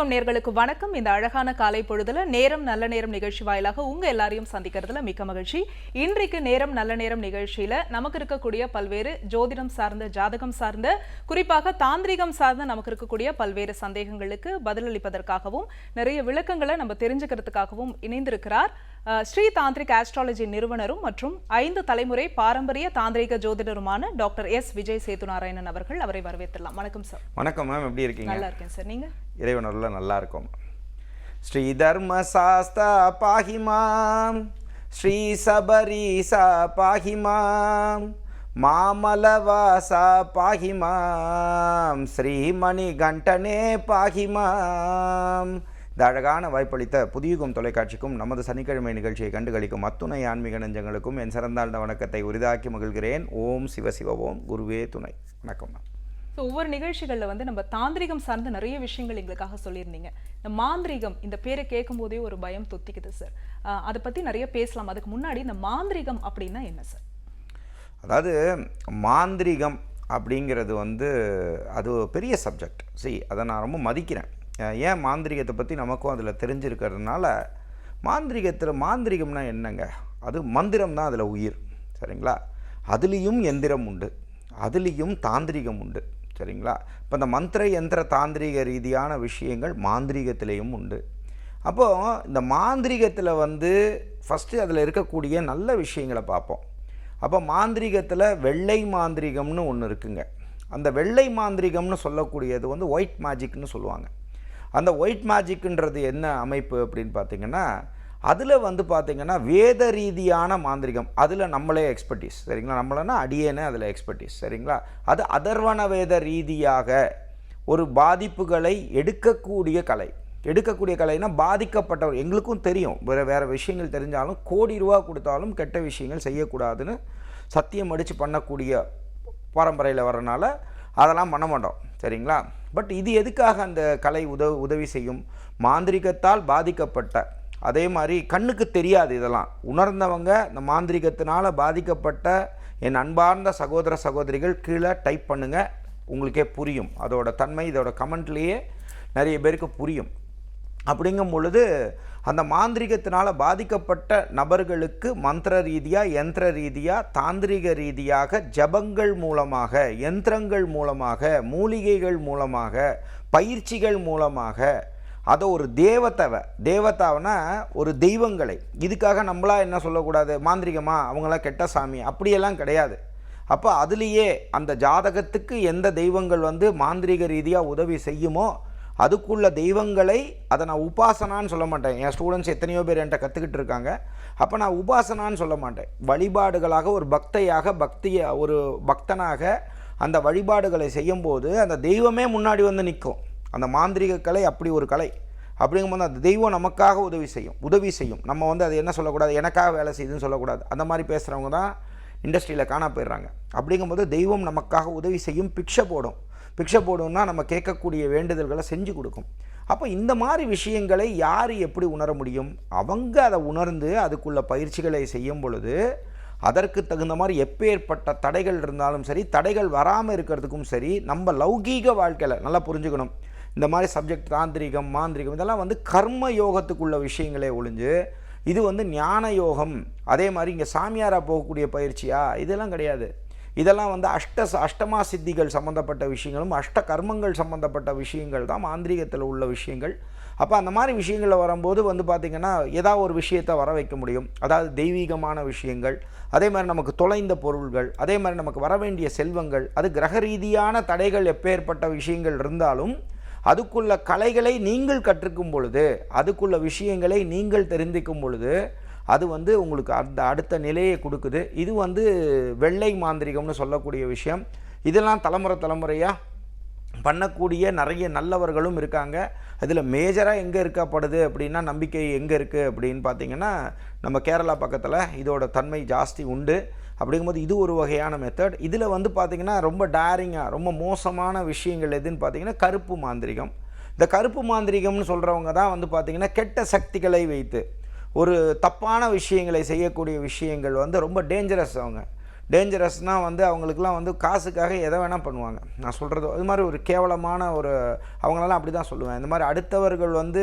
புதியுகம் நேர்களுக்கு வணக்கம். இந்த அழகான காலை பொழுதுல நேரம் நல்ல நேரம் நிகழ்ச்சி வாயிலாக உங்க எல்லாரையும் சந்திக்கிறதுல மிக்க மகிழ்ச்சி. இன்றைக்கு நேரம் நல்ல நேரம் நிகழ்ச்சியில நமக்கு இருக்கக்கூடிய பல்வேறு ஜோதிடம் சார்ந்த ஜாதகம் சார்ந்த குறிப்பாக தாந்திரிகம் சார்ந்த நமக்கு இருக்கக்கூடிய பல்வேறு சந்தேகங்களுக்கு பதிலளிப்பதற்காகவும் நிறைய விளக்கங்களை நம்ம தெரிஞ்சுக்கிறதுக்காகவும் இணைந்திருக்கிறார். ஸ்ரீ தாந்திரிக் ஆஸ்ட்ராலஜி நிறுவனரும் மற்றும் ஐந்து தலைமுறை பாரம்பரிய தாந்திரிக ஜோதிடருமான டாக்டர் எஸ். விஜய் சேதுநாராயணன் அவர்கள் அவரை வரவேற்றலாம் வணக்கம் சார். வணக்கம் மேம் எப்படி இருக்கீங்க? நல்லா இருக்கேன் சார். நீங்க? இறைவனருள் நல்லா இருக்கும். ஸ்ரீ தர்ம சாஸ்தா பாகிமாம் ஸ்ரீ சபரீசா பாகிமாம் மாமலவாசா பாகிமாம் ஸ்ரீ மணிகண்டனே பாகிமாம் இந்த அழகான வாய்ப்பளித்த புதியுகம் தொலைக்காட்சிக்கும் நமது சனிக்கிழமை நிகழ்ச்சியை கண்டுகளிக்கும் அத்துணை ஆன்மீக நெஞ்சங்களுக்கும் என் சிறந்தாழ்ந்த வணக்கத்தை உரிதாக்கி மகிழ்கிறேன். ஓம் சிவ சிவ ஓம் குருவே துணை. வணக்கம் ஸோ ஒவ்வொரு நிகழ்ச்சிகளில் வந்து நம்ம தாந்திரிகம் சார்ந்த நிறைய விஷயங்கள் எங்களுக்காக சொல்லியிருந்தீங்க. இந்த மாந்திரிகம் இந்த பேரை கேட்கும் போதே ஒரு பயம் தொத்திக்குது சார் அதை பற்றி நிறைய பேசலாம். அதுக்கு முன்னாடி இந்த மாந்திரிகம் அப்படின்னா என்ன சார் அதாவது மாந்திரிகம் அப்படிங்கிறது வந்து அது பெரிய சப்ஜெக்ட் see அதை நான் ரொம்ப மதிக்கிறேன். ஏன் மாந்திரிகத்தை பற்றி நமக்கும் அதில் தெரிஞ்சிருக்கிறதுனால மாந்திரிகத்தில் மாந்திரிகம்னா என்னங்க? அது மந்திரம் தான் அதில் உயிர். சரிங்களா? அதுலேயும் எந்திரம் உண்டு. அதுலேயும் தாந்திரிகம் உண்டு. சரிங்களா? இப்போ இந்த மந்திர எந்திர தாந்திரிக ரீதியான விஷயங்கள் மாந்திரிகத்திலையும் உண்டு. அப்போது இந்த மாந்திரிகத்தில் வந்து ஃபஸ்ட்டு அதில் இருக்கக்கூடிய நல்ல விஷயங்களை பார்ப்போம். அப்போ மாந்திரிகத்தில் வெள்ளை மாந்திரிகம்னு ஒன்று இருக்குங்க. அந்த வெள்ளை மாந்திரிகம்னு சொல்லக்கூடியது வந்து ஒயிட் மேஜிக்னு சொல்லுவாங்க. அந்த ஒயிட் மேஜிக்ன்றது என்ன அமைப்பு அப்படின்னு பார்த்தீங்கன்னா அதில் வந்து பார்த்திங்கன்னா வேத ரீதியான மாந்திரிகம். அதில் நம்மளே எக்ஸ்பர்டீஸ் சரிங்களா? நம்மளனா அடியேனே அதில் எக்ஸ்பர்டீஸ் சரிங்களா? அது அதர்வன வேத ரீதியாக ஒரு பாதிப்புகளை எடுக்கக்கூடிய கலை. எடுக்கக்கூடிய கலைனா பாதிக்கப்பட்டவர். எங்களுக்கும் தெரியும். வேறு வேறு விஷயங்கள் தெரிஞ்சாலும் கோடி ரூபா கொடுத்தாலும் கெட்ட விஷயங்கள் செய்யக்கூடாதுன்னு சத்தியம் அடித்து பண்ணக்கூடிய பரம்பரையில் வரனால அதெல்லாம் பண்ண மாட்டோம். சரிங்களா? பட் இது எதுக்காக அந்த கலை உதவி உதவி செய்யும்? மாந்திரிகத்தால் பாதிக்கப்பட்ட அதே மாதிரி கண்ணுக்கு தெரியாது இதெல்லாம். உணர்ந்தவங்க இந்த மாந்திரிகத்தினால் பாதிக்கப்பட்ட என் அன்பார்ந்த சகோதர சகோதரிகள் கீழே டைப் பண்ணுங்கள் உங்களுக்கே புரியும். அதோட தன்மை இதோட கமெண்ட்லேயே நிறைய பேருக்கு புரியும். அப்படிங்கும் பொழுது அந்த மாந்திரிகத்தினால் பாதிக்கப்பட்ட நபர்களுக்கு மந்திர ரீதியாக யந்திர ரீதியாக தாந்திரிக ரீதியாக ஜபங்கள் மூலமாக யந்திரங்கள் மூலமாக மூலிகைகள் மூலமாக பயிற்சிகள் மூலமாக அதை ஒரு தேவத்தவை தேவத்தாவனா ஒரு தெய்வங்களை. இதுக்காக நம்மளா என்ன சொல்லக்கூடாது? மாந்திரிகமா? அவங்களாம் கெட்ட சாமி. அப்படியெல்லாம் கிடையாது. அப்போ அதுலேயே அந்த ஜாதகத்துக்கு எந்த தெய்வங்கள் வந்து மாந்திரீக ரீதியாக உதவி செய்யுமோ அதுக்குள்ள தெய்வங்களை அதை நான் உபாசனான்னு சொல்ல மாட்டேன். என் ஸ்டூடெண்ட்ஸ் எத்தனையோ பேர் என்கிட்ட கற்றுக்கிட்டு இருக்காங்க. அப்போ நான் உபாசனான்னு சொல்ல மாட்டேன். வழிபாடுகளாக ஒரு பக்தையாக பக்திய ஒரு பக்தனாக அந்த வழிபாடுகளை செய்யும்போது அந்த தெய்வமே முன்னாடி வந்து நிற்கும். அந்த மாந்திரீக கலை அப்படி ஒரு கலை. அப்படிங்கும்போது அந்த தெய்வம் நமக்காக உதவி செய்யும் உதவி செய்யும். நம்ம வந்து அது என்ன சொல்லக்கூடாது? எனக்காக வேலை செய்யுதுன்னு சொல்லக்கூடாது. அந்த மாதிரி பேசுகிறவங்க தான் இண்டஸ்ட்ரியில் காணா போயிடுறாங்க. அப்படிங்கும்போது தெய்வம் நமக்காக உதவி செய்யும் பிக்ஷை போடும். பிக்ஷை போடும்னா நம்ம கேட்கக்கூடிய வேண்டுதல்களை செஞ்சு கொடுக்கும். அப்போ இந்த மாதிரி விஷயங்களை யார் எப்படி உணர முடியும்? அவங்க அதை உணர்ந்து அதுக்குள்ள பயிற்சிகளை செய்யும் பொழுது அதற்கு தகுந்த மாதிரி எப்பேற்பட்ட தடைகள் இருந்தாலும் சரி தடைகள் வராமல் இருக்கிறதுக்கும் சரி நம்ம லௌகீக வாழ்க்கையில் நல்லா புரிஞ்சுக்கணும். இந்த மாதிரி சப்ஜெக்ட் தாந்திரிகம் மாந்திரிகம் இதெல்லாம் வந்து கர்ம யோகத்துக்குள்ள விஷயங்களே ஒழிஞ்சு இது வந்து ஞான யோகம். அதே மாதிரி இங்கே சாமியாராக போகக்கூடிய பயிற்சியா? இதெல்லாம் கிடையாது. இதெல்லாம் வந்து அஷ்ட அஷ்டமா சித்திகள் சம்மந்தப்பட்ட விஷயங்களும் அஷ்ட கர்மங்கள் சம்மந்தப்பட்ட விஷயங்கள் தான் மாந்திரிகத்தில் உள்ள விஷயங்கள். அப்போ அந்த மாதிரி விஷயங்களில் வரும்போது வந்து பார்த்திங்கன்னா ஏதாவது ஒரு விஷயத்தை வர வைக்க முடியும். அதாவது தெய்வீகமான விஷயங்கள் அதே மாதிரி நமக்கு தொலைந்த பொருள்கள் அதே மாதிரி நமக்கு வர வேண்டிய செல்வங்கள் அது கிரக ரீதியான தடைகள் எப்பேற்பட்ட விஷயங்கள் இருந்தாலும் அதுக்குள்ள கலைகளை நீங்கள் கற்றுக்கும் பொழுது அதுக்குள்ள விஷயங்களை நீங்கள் தெரிந்திக்கும் பொழுது அது வந்து உங்களுக்கு அந்த அடுத்த நிலையை கொடுக்குது. இது வந்து வெள்ளை மாந்திரிகம்னு சொல்லக்கூடிய விஷயம். இதெல்லாம் தலைமுறை தலைமுறையாக பண்ணக்கூடிய நிறைய நல்லவர்களும் இருக்காங்க. அதில் மேஜராக எங்கே இருக்கப்படுது அப்படின்னா நம்பிக்கை எங்கே இருக்குது அப்படின்னு பார்த்தீங்கன்னா நம்ம கேரளா பக்கத்தில் இதோட தன்மை ஜாஸ்தி உண்டு. அப்படிங்கும்போது இது ஒரு வகையான மெத்தட் இதில் வந்து பார்த்திங்கன்னா ரொம்ப டேரிங்காக ரொம்ப மோசமான விஷயங்கள் எதுன்னு பார்த்தீங்கன்னா கருப்பு மாந்திரிகம். இந்த கருப்பு மாந்திரிகம்னு சொல்கிறவங்க தான் வந்து பார்த்திங்கன்னா கெட்ட சக்திகளை வைத்து ஒரு தப்பான விஷயங்களை செய்யக்கூடிய விஷயங்கள் வந்து ரொம்ப டேஞ்சரஸ் அவங்க. டேஞ்சரஸ்னால் வந்து அவங்களுக்குலாம் வந்து காசுக்காக எதை வேணால் பண்ணுவாங்க. நான் சொல்கிறது அது மாதிரி ஒரு கேவலமான ஒரு அவங்களெல்லாம் அப்படி தான் சொல்லுவேன். இந்த மாதிரி அடுத்தவர்கள் வந்து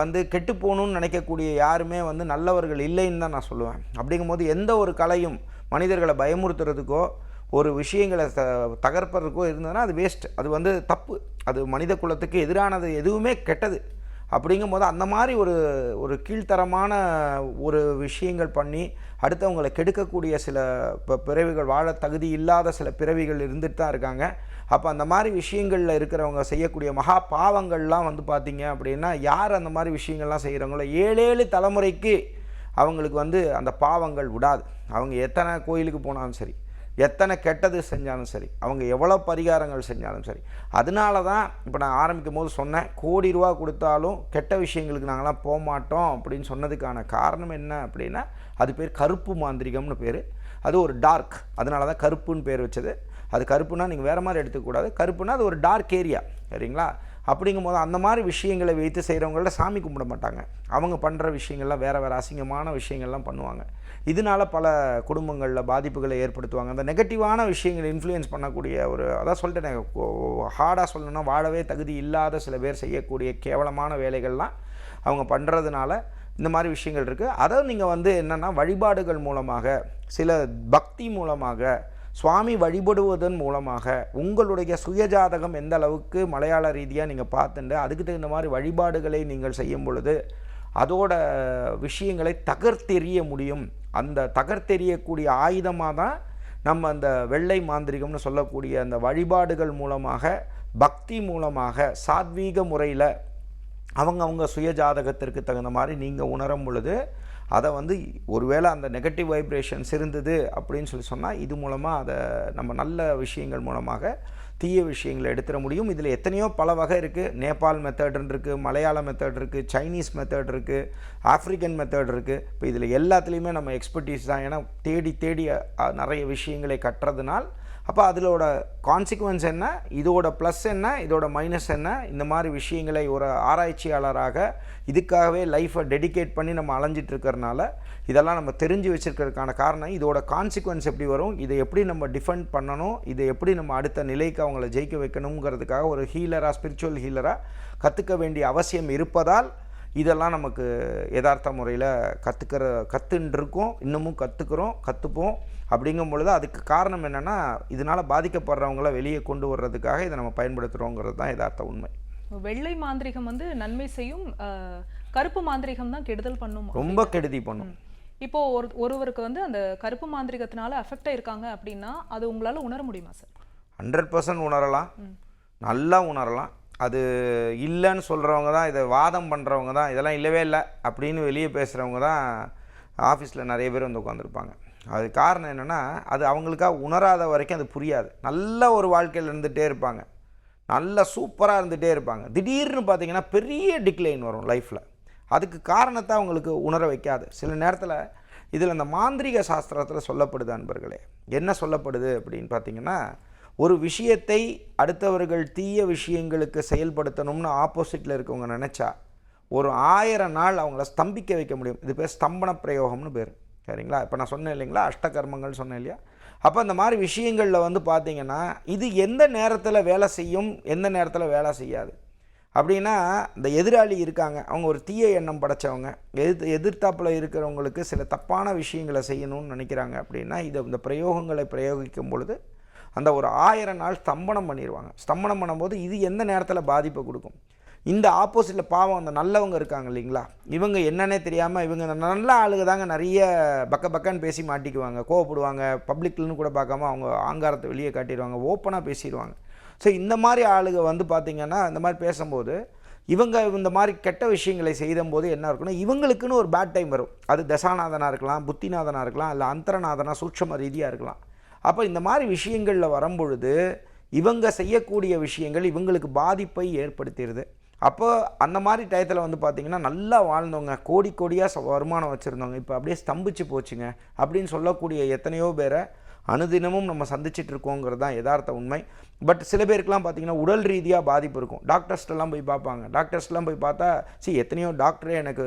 வந்து கெட்டு போகணும்னு நினைக்கக்கூடிய யாருமே வந்து நல்லவர்கள் இல்லைன்னு தான் நான் சொல்லுவேன். அப்படிங்கும்போது எந்த ஒரு கலையும் மனிதர்களை பயமுறுத்துறதுக்கோ ஒரு விஷயங்களை த தகர்ப்பதற்கோ இருந்ததுன்னா அது வேஸ்ட் அது வந்து தப்பு. அது மனித குலத்துக்கு எதிரானது எதுவுமே கெட்டது. அப்படிங்கும்போது அந்த மாதிரி ஒரு ஒரு கீழ்த்தரமான ஒரு விஷயங்கள் பண்ணி அடுத்தவங்களை கெடுக்கக்கூடிய சில இப்போ பிறவிகள் வாழ தகுதி இல்லாத சில பிறவிகள் இருந்துட்டு தான் இருக்காங்க. அப்போ அந்த மாதிரி விஷயங்களில் இருக்கிறவங்க செய்யக்கூடிய மகா பாவங்கள்லாம் வந்து பார்த்திங்க அப்படின்னா யார் அந்த மாதிரி விஷயங்கள்லாம் செய்கிறாங்களோ ஏழேழு தலைமுறைக்கு அவங்களுக்கு வந்து அந்த பாவங்கள் விடாது. அவங்க எத்தனை கோயிலுக்கு போனாலும் சரி எத்தனை கெட்டது செஞ்சாலும் சரி அவங்க எவ்வளோ பரிகாரங்கள் செஞ்சாலும் சரி. அதனால தான் இப்போ நான் ஆரம்பிக்கும் போது சொன்னேன் கோடி ரூபா கொடுத்தாலும் கெட்ட விஷயங்களுக்கு நாங்களாம் போக மாட்டோம் அப்படின்னு சொன்னதுக்கான காரணம் என்ன அப்படின்னா அது பேர் கருப்பு மாந்திரிகம்னு பேர். அது ஒரு டார்க் அதனால தான் கருப்புன்னு பேர் வச்சது. அது கருப்புனா நீங்கள் வேறு மாதிரி எடுத்துக்கூடாது கருப்புனா அது ஒரு டார்க் ஏரியா சரிங்களா? அப்படிங்கும்போது அந்த மாதிரி விஷயங்களை வைத்து செய்கிறவங்கள்ட்ட சாமி கும்பிட மாட்டாங்க. அவங்க பண்ணுற விஷயங்கள்லாம் வேறு வேறு அசிங்கமான விஷயங்கள்லாம் பண்ணுவாங்க. இதனால பல குடும்பங்களில் பாதிப்புகளை ஏற்படுத்துவாங்க. அந்த நெகட்டிவான விஷயங்களை இன்ஃப்ளூயன்ஸ் பண்ணக்கூடிய ஒரு அதான் சொல்லிட்டேன் ஹார்டாக சொல்லணும்னா வாழவே தகுதி இல்லாத சில பேர் செய்யக்கூடிய கேவலமான வேலைகள்லாம் அவங்க பண்ணுறதுனால இந்த மாதிரி விஷயங்கள் இருக்குது அதை நீங்கள் வந்து என்னென்னா வழிபாடுகள் மூலமாக சில பக்தி மூலமாக சுவாமி வழிபடுவதன் மூலமாக உங்களுடைய சுயஜாதகம் எந்த அளவுக்கு மலையாள ரீதியாக நீங்கள் பார்த்துட்டு அதுக்கு தகுந்த மாதிரி வழிபாடுகளை நீங்கள் செய்யும் பொழுது அதோட விஷயங்களை தகர்த்தெறிய முடியும். அந்த தகர்த்தெறியக்கூடிய ஆயுதமாக தான் நம்ம அந்த வெள்ளை மாந்திரிகம்னு சொல்லக்கூடிய அந்த வழிபாடுகள் மூலமாக பக்தி மூலமாக சாத்வீக முறையில் அவங்க அவங்க சுயஜாதகத்திற்கு தகுந்த மாதிரி நீங்கள் உணரும் பொழுது அதை வந்து ஒருவேளை அந்த நெகட்டிவ் வைப்ரேஷன்ஸ் இருந்தது அப்படின்னு சொல்லி சொன்னால் இது மூலமாக அதை நம்ம நல்ல விஷயங்கள் மூலமாக தீய விஷயங்களை எடுத்துட முடியும். இதில் எத்தனையோ பல வகை இருக்குது நேபாள் மெத்தட் இருக்குது மலையாள மெத்தட் இருக்குது சைனீஸ் மெத்தட் இருக்குது ஆஃப்ரிக்கன் மெத்தட் இருக்குது இப்போ இதில் எல்லாத்துலேயுமே நம்ம எக்ஸ்பர்டீஸ் தான். ஏன்னா தேடி தேடி நிறைய விஷயங்களை கட்டுறதுனால் அப்போ அதிலோட கான்சிக்வன்ஸ் என்ன? இதோட ப்ளஸ் என்ன? இதோட மைனஸ் என்ன? இந்த மாதிரி விஷயங்களை ஒரு ஆராய்ச்சியாளராக இதுக்காகவே லைஃப்பை டெடிகேட் பண்ணி நம்ம அலைஞ்சிட்டு இருக்கிறனால இதெல்லாம் நம்ம தெரிஞ்சு வச்சுருக்கிறதுக்கான காரணம் இதோட கான்சிக்வன்ஸ் எப்படி வரும்? இதை எப்படி நம்ம டிஃபெண்ட் பண்ணணும்? இதை எப்படி நம்ம அடுத்த நிலைக்கு அவங்கள ஜெயிக்க வைக்கணுங்கிறதுக்காக ஒரு ஹீலராக ஸ்பிரிச்சுவல் ஹீலராக கற்றுக்க வேண்டிய அவசியம் இருப்பதால் இதெல்லாம் நமக்கு யதார்த்த முறையில் கற்றுக்கிற கற்றுன்ட்ருக்கோம் இன்னமும் கற்றுக்குறோம் கற்றுப்போம் அப்படிங்கும் பொழுது அதுக்கு காரணம் என்னென்னா இதனால் பாதிக்கப்படுறவங்கள வெளியே கொண்டு வர்றதுக்காக இதை நம்ம பயன்படுத்துகிறோங்கிறது தான் யதார்த்த உண்மை. வெள்ளை மாந்திரிகம் வந்து நன்மை செய்யும் கருப்பு மாந்திரிகம் தான் கெடுதல் பண்ணும் ரொம்ப கெடுதி பண்ணும். இப்போ ஒரு ஒருவருக்கு வந்து அந்த கருப்பு மாந்திரிகத்தினால அஃபெக்ட் ஆயிருக்காங்க அப்படின்னா அது உங்களால உணர முடியுமா சார் ஹண்ட்ரட் பர்சன்ட் உணரலாம். நல்லா உணரலாம். அது இல்லைன்னு சொல்கிறவங்க தான் இதை வாதம் பண்ணுறவங்க தான் இதெல்லாம் இல்லவே இல்லை அப்படின்னு வெளியே பேசுகிறவங்க தான் ஆஃபீஸில் நிறைய பேர் வந்து உட்காந்துருப்பாங்க அது காரணம் என்னென்னா அது அவங்களுக்காக உணராத வரைக்கும் அது புரியாது. நல்ல ஒரு வாழ்க்கையில் இருந்துகிட்டே இருப்பாங்க. நல்ல சூப்பராக இருந்துகிட்டே இருப்பாங்க. திடீர்னு பார்த்தீங்கன்னா பெரிய டிக்ளைன் வரும் லைஃப்பில் அதுக்கு காரணத்தை அவங்களுக்கு உணர வைக்காது. சில நேரத்தில் இதில் அந்த மாந்திரீக சாஸ்திரத்தில் சொல்லப்படுது அன்பர்களே. என்ன சொல்லப்படுது அப்படின்னு பார்த்தீங்கன்னா ஒரு விஷயத்தை அடுத்தவர்கள் தீய விஷயங்களுக்கு செயல்படுத்தணும்னு ஆப்போசிட்டில் இருக்கவங்க நினச்சா ஒரு ஆயிரம் நாள் அவங்கள ஸ்தம்பிக்க வைக்க முடியும். இது பேர் ஸ்தம்பன பிரயோகம்னு பேர். சரிங்களா? இப்போ நான் சொன்னேன் இல்லைங்களா? அஷ்டகர்மங்கள் சொன்னேன் இல்லையா? அப்போ அந்த மாதிரி விஷயங்களில் வந்து பார்த்தீங்கன்னா இது எந்த நேரத்தில் வேலை செய்யும் எந்த நேரத்தில் வேலை செய்யாது. அப்படின்னா இந்த எதிராளி இருக்காங்க. அவங்க ஒரு தீய எண்ணம் படைச்சவங்க. எதிர் எதிர்த்தாப்பில் இருக்கிறவங்களுக்கு சில தப்பான விஷயங்களை செய்யணும்னு நினைக்கிறாங்க அப்படின்னா இதை இந்த பிரயோகங்களை பிரயோகிக்கும் பொழுது அந்த ஒரு ஆயிரம் நாள் ஸ்தம்பனம் பண்ணிடுவாங்க ஸ்தம்பனம் பண்ணும்போது இது எந்த நேரத்தில் பாதிப்பை கொடுக்கும்? இந்த ஆப்போசிட்டில் பாவம் அந்த நல்லவங்க இருக்காங்க இல்லைங்களா? இவங்க என்னன்னே தெரியாமல் இவங்க நல்ல ஆளுங்க தாங்க நிறைய பக்க பக்கன்னு பேசி மாட்டிக்குவாங்க. கோவப்படுவாங்க. பப்ளிக்லன்னு கூட பார்க்காம அவங்க ஆங்காரத்தை வெளியே காட்டிடுவாங்க. ஓப்பனாக பேசிடுவாங்க. ஸோ இந்த மாதிரி ஆளுங்க வந்து பார்த்திங்கன்னா இந்த மாதிரி பேசும்போது இவங்க இந்த மாதிரி கெட்ட விஷயங்களை செய்தபோது என்ன இருக்குன்னா இவங்களுக்குன்னு ஒரு பேட் டைம் வரும். அது தசாநாதனாக இருக்கலாம் புத்திநாதனாக இருக்கலாம் இல்லை அந்தரநாதனா சூட்சம ரீதியாக இருக்கலாம். அப்போ இந்த மாதிரி விஷயங்களில் வரும்பொழுது இவங்க செய்யக்கூடிய விஷயங்கள் இவங்களுக்கு பாதிப்பை ஏற்படுத்திடுது. அப்போது அந்த மாதிரி டயத்தில் வந்து பார்த்திங்கன்னா நல்லா வாழ்ந்தவங்க கோடி கோடியாக ச- வருமானம் வச்சுருந்தவங்க இப்போ அப்படியே ஸ்தம்பிச்சு போச்சுங்க. அப்படின்னு சொல்லக்கூடிய எத்தனையோ பேரை அனுதினமும் நம்ம சந்திச்சுட்டு இருக்கோங்கிறது தான் யதார்த்த உண்மை. பட் சில பேருக்குலாம் பார்த்திங்கன்னா உடல் ரீதியாக பாதிப்பு இருக்கும். டாக்டர்ஸ்டெல்லாம் போய் பார்ப்பாங்க டாக்டர்ஸ்லாம் போய் பார்த்தா சி எத்தனையோ டாக்டரே எனக்கு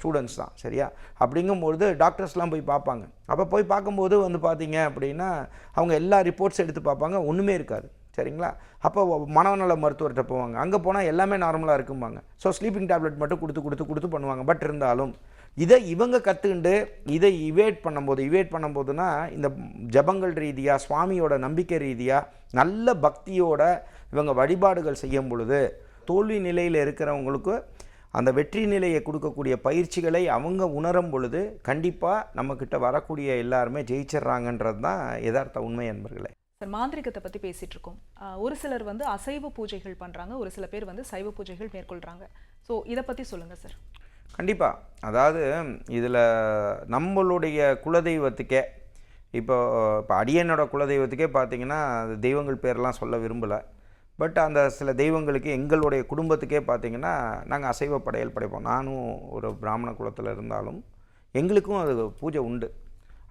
ஸ்டூடெண்ட்ஸ் தான் சரியா? அப்படிங்கும்பொழுது டாக்டர்ஸ்லாம் போய் பார்ப்பாங்க அப்போ போய் பார்க்கும்போது வந்து பார்த்திங்க அப்படின்னா அவங்க எல்லா ரிப்போர்ட்ஸ் எடுத்து பார்ப்பாங்க ஒன்றுமே இருக்காது. சரிங்களா? அப்போ மனநல மருத்துவர்கிட்ட போவாங்க. அங்கே போனால் எல்லாமே நார்மலாக இருக்கும்பாங்க. ஸோ ஸ்லீப்பிங் டேப்லெட் மட்டும் கொடுத்து கொடுத்து கொடுத்து பண்ணுவாங்க. பட் இருந்தாலும் இதை இவங்க கற்றுக்கிண்டு இதை இவேட் பண்ணும்போது இவேட் பண்ணும்போதுனா இந்த ஜபங்கள் ரீதியாக சுவாமியோட நம்பிக்கை ரீதியாக நல்ல பக்தியோட இவங்க வழிபாடுகள் செய்யும் பொழுது தோல்வி நிலையில் இருக்கிறவங்களுக்கு அந்த வெற்றி நிலையை கொடுக்கக்கூடிய பயிற்சிகளை அவங்க உணரும் பொழுது கண்டிப்பாக நம்மக்கிட்ட வரக்கூடிய எல்லாருமே ஜெயிச்சிடுறாங்கன்றது தான் யதார்த்த உண்மை என்பர்களே சார் மாந்திரிகத்தை பற்றி பேசிகிட்டு இருக்கோம் ஒரு சிலர் வந்து அசைவ பூஜைகள் பண்ணுறாங்க ஒரு சில பேர் வந்து சைவ பூஜைகள் மேற்கொள்கிறாங்க ஸோ இதை பற்றி சொல்லுங்கள் சார். கண்டிப்பாக அதாவது இதில் நம்மளுடைய குலதெய்வத்துக்கே இப்போ இப்போ அடியனோட குலதெய்வத்துக்கே பார்த்தீங்கன்னா அது தெய்வங்கள் பேரெல்லாம் சொல்ல விரும்பலை. பட் அந்த சில தெய்வங்களுக்கு எங்களுடைய குடும்பத்துக்கே பார்த்திங்கன்னா நாங்கள் அசைவ படையல் படைப்போம். நானும் ஒரு பிராமண குலத்தில் இருந்தாலும் எங்களுக்கும் அது பூஜை உண்டு.